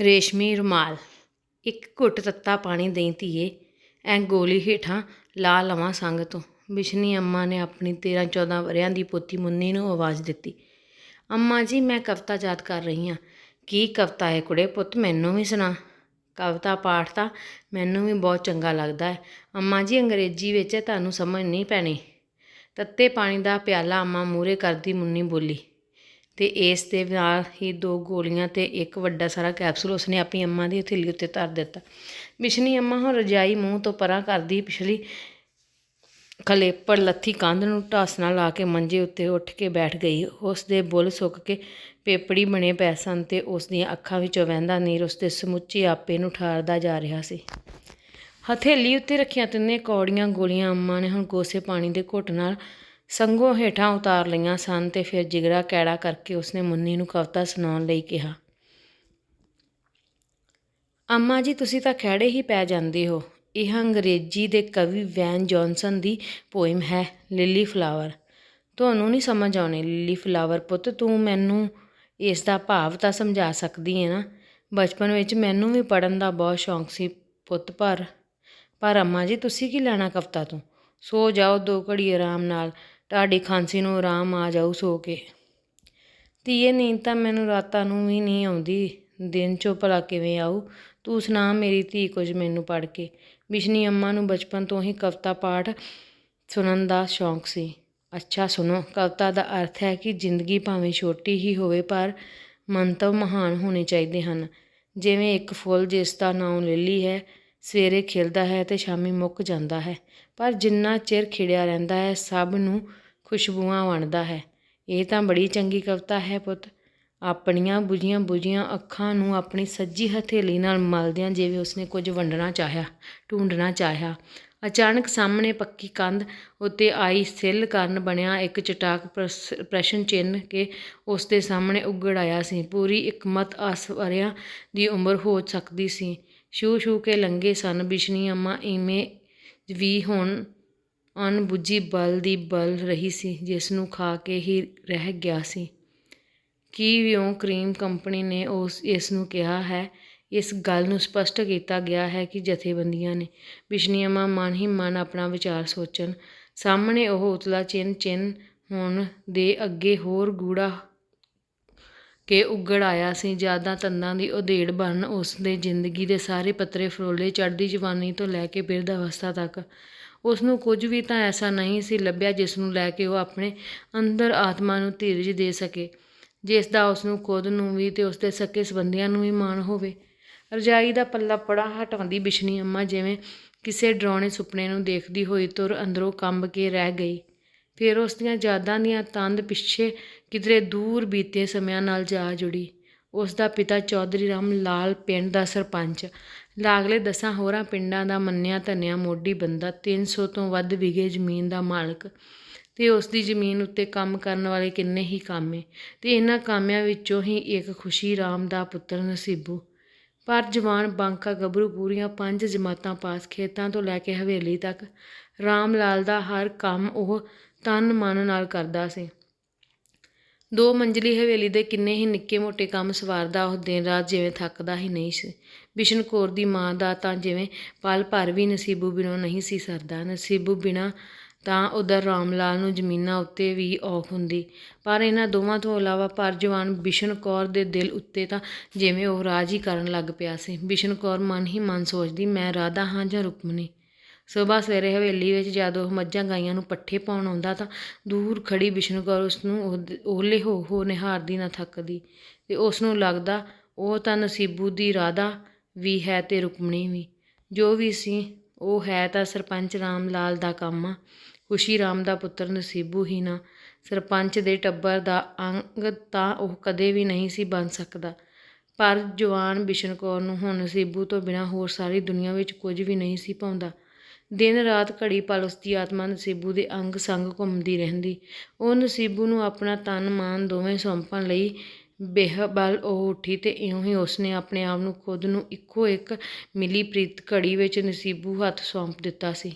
ਰੇਸ਼ਮੀ ਰੁਮਾਲ। ਇੱਕ ਘੁੱਟ ਤੱਤਾ ਪਾਣੀ ਦੇਈਂ ਧੀਏ, ਐਂ ਗੋਲੀ ਹੇਠਾਂ ਲਾ ਲਵਾਂ ਸੰਗ ਤੋਂ। ਬਿਸ਼ਨੀ ਅੰਮਾ ਨੇ ਆਪਣੀ 13 14 ਵਰ੍ਹਿਆਂ ਦੀ ਪੋਤੀ ਮੁੰਨੀ ਨੂੰ ਆਵਾਜ਼ ਦਿੱਤੀ। ਅੰਮਾ ਜੀ, ਮੈਂ ਕਵਿਤਾ ਯਾਦ ਕਰ ਰਹੀ ਹਾਂ ਕੀ ਕਵਿਤਾ ਹੈ ਕੁੜੇ ਪੁੱਤ, ਮੈਨੂੰ ਵੀ ਸੁਣਾ। ਕਵਿਤਾ ਪਾਠ ਤਾਂ ਮੈਨੂੰ ਵੀ ਬਹੁਤ ਚੰਗਾ ਲੱਗਦਾ ਹੈ ਅੰਮਾ ਜੀ, ਅੰਗਰੇਜ਼ੀ ਵਿੱਚ ਤੁਹਾਨੂੰ ਸਮਝ ਨਹੀਂ ਪੈਣੀ। ਤੱਤੇ ਪਾਣੀ ਦਾ ਪਿਆਲਾ ਅੰਮਾ ਮੂਹਰੇ ਕਰਦੀ ਮੁੰਨੀ ਬੋਲੀ। ਤੇ ਇਸ ਦੇ ਨਾਲ ਹੀ ਦੋ ਗੋਲੀਆਂ ਤੇ ਇੱਕ ਵੱਡਾ ਸਾਰਾ ਕੈਪਸੂਲ ਉਸਨੇ ਆਪਣੀ ਅੰਮਾ ਦੀ ਹਥੇਲੀ ਉੱਤੇ ਧਰ ਦਿੱਤਾ। ਬਿਸ਼ਨੀ ਅੰਮਾ ਹੁਣ ਰਜਾਈ ਮੂੰਹ ਤੋਂ ਪਰਾਂ ਕਰਦੀ ਪਿਛਲੀ ਖਲੇਪੜ ਲੱਥੀ ਕੰਧ ਨੂੰ ਢਾਸਣਾ ਲਾ ਕੇ ਮੰਜੇ ਉੱਤੇ ਉੱਠ ਕੇ ਬੈਠ ਗਈ। ਉਸ ਦੇ ਬੁੱਲ ਸੁੱਕ ਕੇ ਪੇਪੜੀ ਬਣੇ ਪੈ ਸਨ ਤੇ ਉਸ ਦੀਆਂ ਅੱਖਾਂ ਵਿੱਚੋਂ ਵਹਿੰਦਾ ਨੀਰ ਉਸ ਦੇ ਸਮੁੱਚੇ ਆਪੇ ਨੂੰ ਠਾਰਦਾ ਜਾ ਰਿਹਾ ਸੀ। ਹਥੇਲੀ ਉੱਤੇ ਰੱਖੀਆਂ ਤਿੰਨੇ ਕੌੜੀਆਂ ਗੋਲੀਆਂ ਅੰਮਾ ਨੇ ਹੁਣ ਕੋਸੇ ਪਾਣੀ ਦੇ ਘੁੱਟ ਨਾਲ ਸੰਗੋਂ ਹੇਠਾਂ ਉਤਾਰ ਲਈਆਂ ਸਨ ਤੇ ਫਿਰ ਜਿਗਰਾ ਕੈੜਾ ਕਰਕੇ ਉਸਨੇ ਮੁੰਨੀ ਨੂੰ ਕਵਿਤਾ ਸੁਣਾਉਣ ਲਈ ਕਿਹਾ, ਅੰਮਾ ਜੀ, ਤੁਸੀਂ ਤਾਂ ਖਹਿੜੇ ਹੀ ਪੈ ਜਾਂਦੇ ਹੋ। ਇਹ ਅੰਗਰੇਜ਼ੀ ਦੇ ਕਵੀ ਵੈਨ ਜੌਨਸਨ ਦੀ ਪੋਇਮ ਹੈ, ਲਿਲੀ ਫਲਾਵਰ। ਤੁਹਾਨੂੰ ਨਹੀਂ ਸਮਝ ਆਉਣੀ, ਲਿਲੀ ਫਲਾਵਰ ਪੁੱਤ, ਤੂੰ ਮੈਨੂੰ ਇਸ ਦਾ ਭਾਵ ਤਾਂ ਸਮਝਾ ਸਕਦੀ ਹੈ ਨਾ। ਬਚਪਨ ਵਿੱਚ ਮੈਨੂੰ ਵੀ ਪੜਨ ਦਾ ਬਹੁਤ ਸ਼ੌਂਕ ਸੀ ਪੁੱਤ, ਪਰ ਪਰ ਅੰਮਾ ਜੀ, ਤੁਸੀਂ ਕੀ ਲੈਣਾ ਕਵਿਤਾ ਤੋਂ? ਸੋ ਜਾਓ ਦੋ ਘੜੀ ਆਰਾਮ ਨਾਲ। ਤੁਹਾਡੀ ਖਾਂਸੀ ਨੂੰ ਆਰਾਮ ਆ ਜਾਊ ਸੋ ਕੇ। ਧੀਏ, ਨੀਂਦ ਤਾਂ ਮੈਨੂੰ ਰਾਤਾਂ ਨੂੰ ਵੀ ਨਹੀਂ ਆਉਂਦੀ। ਦਿਨ 'ਚੋਂ ਭਲਾ ਕਿਵੇਂ ਆਊ? ਤੂੰ ਸੁਣਾ ਮੇਰੀ ਧੀ ਕੁਝ ਮੈਨੂੰ ਪੜ੍ਹ ਕੇ। ਬਿਸ਼ਨੀ ਅੰਮਾ ਨੂੰ ਬਚਪਨ ਤੋਂ ਹੀ ਕਵਿਤਾ ਪਾਠ ਸੁਣਨ ਦਾ ਸ਼ੌਂਕ ਸੀ। ਅੱਛਾ, ਸੁਣੋ, ਕਵਿਤਾ ਦਾ ਅਰਥ ਹੈ ਕਿ ਜ਼ਿੰਦਗੀ ਭਾਵੇਂ ਛੋਟੀ ਹੀ ਹੋਵੇ, ਪਰ ਮੰਤਵ ਮਹਾਨ ਹੋਣੇ ਚਾਹੀਦੇ ਹਨ। ਜਿਵੇਂ ਇੱਕ ਫੁੱਲ ਜਿਸ ਦਾ ਨਾਮ ਲਿਲੀ ਹੈ ਸਵੇਰੇ ਖਿਲਦਾ ਹੈ ਤੇ ਸ਼ਾਮੀ ਮੁੱਕ ਜਾਂਦਾ ਹੈ। ਪਰ ਜਿੰਨਾ ਚਿਰ ਖਿੜਿਆ ਰਹਿੰਦਾ ਹੈ, ਸਭ ਨੂੰ ਖੁਸ਼ਬੂਆਂ ਵੰਡਦਾ ਹੈ। ਇਹ ਤਾਂ ਬੜੀ ਚੰਗੀ ਕਵਿਤਾ ਹੈ ਪੁੱਤ। ਆਪਣੀਆਂ ਬੁਝੀਆਂ ਬੁਝੀਆਂ ਅੱਖਾਂ ਨੂੰ ਆਪਣੀ ਸੱਜੀ ਹਥੇਲੀ ਨਾਲ ਮਲਦਿਆਂ ਜਿਵੇਂ ਉਸਨੇ ਕੁਝ ਵੰਡਣਾ ਚਾਹਿਆ, ਢੂੰਡਣਾ ਚਾਹਿਆ। ਅਚਾਨਕ ਸਾਹਮਣੇ ਪੱਕੀ ਕੰਧ ਉੱਤੇ ਆਈ ਸਿੱਲ ਕਾਰਨ ਬਣਿਆ ਇੱਕ ਚਟਾਕ ਪ੍ਰਸ਼ਨ ਚਿੰਨ ਕੇ ਉਸ ਦੇ ਸਾਹਮਣੇ ਉਗੜ ਆਇਆ ਸੀ। ਪੂਰੀ ਇੱਕ ਮਤ ਆਸਵਰਿਆਂ ਦੀ ਉਮਰ ਹੋ ਸਕਦੀ ਸੀ। ਛੂਹ ਛੂਹ ਕੇ ਲੰਘੇ ਸਨ। ਬਿਸ਼ਨੀ ਅੰਮਾ ਇਵੇਂ ਵੀ ਹੁਣ ਅਣਬੁੱਝੀ ਬਲ ਦੀ ਬਲ ਰਹੀ ਸੀ, ਜਿਸ ਨੂੰ ਖਾ ਕੇ ਹੀ ਰਹਿ ਗਿਆ ਸੀ। ਕੀ ਵਿਉ ਕਰੀਮ ਕੰਪਨੀ ਨੇ ਉਸ, ਇਸ ਨੂੰ ਕਿਹਾ ਹੈ? ਇਸ ਗੱਲ ਨੂੰ ਸਪਸ਼ਟ ਕੀਤਾ ਗਿਆ ਹੈ ਕਿ ਜਥੇਬੰਦੀਆਂ ਨੇ ਬਿਸ਼ਨੀਆਮਾ ਮਨ ਹੀ ਮਨ ਆਪਣਾ ਵਿਚਾਰ ਸੋਚਣ। ਸਾਹਮਣੇ ਉਹ ਉਤਲਾ ਚਿੰਨ ਚਿੰਨ ਹੋਣ ਦੇ ਅੱਗੇ ਹੋਰ ਗੂੜਾ ਕੇ ਉੱਗੜ ਆਇਆ ਸੀ ਯਾਦਾਂ ਤੰਦਾਂ ਦੀ ਉਧੇੜ ਬਣ ਉਸ ਦੇ ਜ਼ਿੰਦਗੀ ਦੇ ਸਾਰੇ ਪੱਤਰੇ ਫਰੋਲੇ ਚੜ੍ਹਦੀ ਜਵਾਨੀ ਤੋਂ ਲੈ ਕੇ ਬਿਰਧ ਅਵਸਥਾ ਤੱਕ। ਉਸ ਨੂੰ ਕੁਝ ਵੀ ਤਾਂ ਐਸਾ ਨਹੀਂ ਸੀ ਲੱਭਿਆ ਜਿਸ ਨੂੰ ਲੈ ਕੇ ਉਹ ਆਪਣੇ ਅੰਦਰ ਆਤਮਾ ਨੂੰ ਧੀਰਜ ਦੇ ਸਕੇ ਜਿਸ ਦਾ ਉਸ ਨੂੰ ਖੁਦ ਨੂੰ ਵੀ ਤੇ ਉਸ ਦੇ ਸਕੇ ਸੰਬੰਧੀਆਂ ਨੂੰ ਵੀ ਮਾਣ ਹੋਵੇ। ਰਜਾਈ ਦਾ ਪੱਲਾ ਪੜਾ ਹਟਾਉਂਦੀ ਬਿਸ਼ਨੀ ਅੰਮਾ ਜਿਵੇਂ ਕਿਸੇ ਡਰਾਉਣੇ ਸੁਪਨੇ ਨੂੰ ਦੇਖਦੀ ਹੋਈ ਤੁਰ ਅੰਦਰੋਂ ਕੰਬ ਕੇ ਰਹਿ ਗਈ। ਫਿਰ ਉਸ ਦੀਆਂ ਯਾਦਾਂ ਦੀਆਂ ਤੰਦ ਪਿੱਛੇ ਕਿਧਰੇ ਦੂਰ ਬੀਤੇ ਸਮਿਆਂ ਨਾਲ ਜਾ ਜੁੜੀ। ਉਸ ਦਾ ਪਿਤਾ ਚੌਧਰੀ ਰਾਮ ਲਾਲ ਪਿੰਡ ਦਾ ਸਰਪੰਚ। ਲਾਗਲੇ ਦਸਾਂ ਹੋਰਾਂ ਪਿੰਡਾਂ ਦਾ ਮੰਨਿਆ ਧੰਨਿਆ ਮੋਢੀ ਬੰਦਾ 300 ਤੋਂ ਵੱਧ ਵਿਗੇ ਜ਼ਮੀਨ ਦਾ ਮਾਲਕ। ਤੇ ਉਸ ਦੀ ਜ਼ਮੀਨ ਉੱਤੇ ਕੰਮ ਕਰਨ ਵਾਲੇ ਕਿੰਨੇ ਹੀ ਕਾਮੇ। ਤੇ ਇਹਨਾਂ ਕਾਮਿਆਂ ਵਿੱਚੋਂ ਹੀ ਇੱਕ ਖੁਸ਼ੀ ਰਾਮ ਦਾ ਪੁੱਤਰ ਨਸੀਬੂ। ਪਰ ਜਵਾਨ ਬਾਂਕਾ ਗੱਭਰੂ ਪੂਰੀਆਂ ਪੰਜ ਜਮਾਤਾਂ ਪਾਸ ਖੇਤਾਂ ਤੋਂ ਲੈ ਕੇ ਹਵੇਲੀ ਤੱਕ, ਰਾਮ ਲਾਲ ਦਾ ਹਰ ਕੰਮ ਉਹ ਤਨ ਮਨ ਨਾਲ ਕਰਦਾ ਸੀ। ਦੋ ਮੰਜ਼ਲੀ ਹਵੇਲੀ ਦੇ ਕਿੰਨੇ ਹੀ ਨਿੱਕੇ ਮੋਟੇ ਕੰਮ ਸਵਾਰਦਾ ਉਹ ਦਿਨ ਰਾਤ ਜਿਵੇਂ ਥੱਕਦਾ ਹੀ ਨਹੀਂ ਸੀ। ਬਿਸ਼ਨ ਕੌਰ ਦੀ ਮਾਂ ਦਾ ਤਾਂ ਜਿਵੇਂ ਪਲ ਭਰ ਵੀ ਨਸੀਬੂ ਬਿਨੋਂ ਨਹੀਂ ਸੀ ਸਰਦਾ। ਨਸੀਬੂ ਬਿਨਾ ਤਾਂ ਉਧਰ ਰਾਮ ਲਾਲ ਨੂੰ ਜ਼ਮੀਨਾਂ ਉੱਤੇ ਵੀ ਔਖ ਹੁੰਦੀ। ਪਰ ਇਹਨਾਂ ਦੋਵਾਂ ਤੋਂ ਇਲਾਵਾ ਪਰ ਜਵਾਨ ਬਿਸ਼ਨ ਕੌਰ ਦੇ ਦਿਲ ਉੱਤੇ ਤਾਂ ਜਿਵੇਂ ਉਹ ਰਾਜ ਹੀ ਕਰਨ ਲੱਗ ਪਿਆ ਸੀ। ਬਿਸ਼ਨ ਕੌਰ ਮਨ ਹੀ ਮਨ ਸੋਚਦੀ, ਮੈਂ ਰਾਧਾ ਹਾਂ ਜਾਂ ਰੁਕਮਣੀ ਸਵੇਰ ਸਵੇਰੇ ਹਵੇਲੀ ਵਿੱਚ ਜਦੋਂ ਉਹ ਮੱਝਾਂ ਗਾਈਆਂ ਨੂੰ ਪੱਠੇ ਪਾਉਣ ਆਉਂਦਾ ਤਾਂ ਦੂਰ ਖੜੀ ਬਿਸ਼ਨ ਕੌਰ ਉਸ ਨੂੰ ਓਲੇ ਹੋ ਹੋ ਨਿਹਾਰਦੀ ਨਾ ਥੱਕਦੀ ਤੇ ਉਸ ਨੂੰ ਲੱਗਦਾ ਉਹ ਤਾਂ ਨਸੀਬੂ ਦੀ ਰਾਧਾ ਵੀ ਹੈ ਤੇ ਰੁਕਮਣੀ ਵੀ। ਜੋ ਵੀ ਸੀ, ਉਹ ਹੈ ਤਾਂ ਸਰਪੰਚ ਰਾਮ ਲਾਲ ਦਾ ਕੰਮ ਆ। ਖੁਸ਼ੀ ਰਾਮ ਦਾ ਪੁੱਤਰ ਨਸੀਬੂ ਹੀ ਨਾ। ਸਰਪੰਚ ਦੇ ਟੱਬਰ ਦਾ ਅੰਗ ਤਾਂ ਉਹ ਕਦੇ ਵੀ ਨਹੀਂ ਸੀ ਬਣ ਸਕਦਾ। ਪਰ ਜਵਾਨ ਬਿਸ਼ਨ ਕੌਰ ਨੂੰ ਹੁਣ ਨਸੀਬੂ ਤੋਂ ਬਿਨਾ ਹੋਰ ਸਾਰੀ ਦੁਨੀਆ ਵਿੱਚ ਕੁਝ ਵੀ ਨਹੀਂ ਸੀ ਪਾਉਂਦਾ। ਦਿਨ ਰਾਤ ਘੜੀ ਪਲ ਉਸ ਦੀ ਆਤਮਾ ਨਸੀਬੂ ਦੇ ਅੰਗ ਸੰਗ ਘੁੰਮਦੀ ਰਹਿੰਦੀ। ਉਹ ਨਸੀਬੂ ਨੂੰ ਆਪਣਾ ਤਨ ਮਾਨ ਦੋਵੇਂ ਸੌਂਪਣ ਲਈ ਬੇਹਬਲ ਉਹ ਉੱਠੀ ਤੇ ਇਉਂ ਹੀ ਉਸਨੇ ਆਪਣੇ ਆਪ ਨੂੰ ਖੁਦ ਨੂੰ ਇੱਕੋ ਇੱਕ ਮਿਲੀ ਪ੍ਰੀਤ ਘੜੀ ਵਿੱਚ ਨਸੀਬੂ ਹੱਥ ਸੌਂਪ ਦਿੱਤਾ ਸੀ।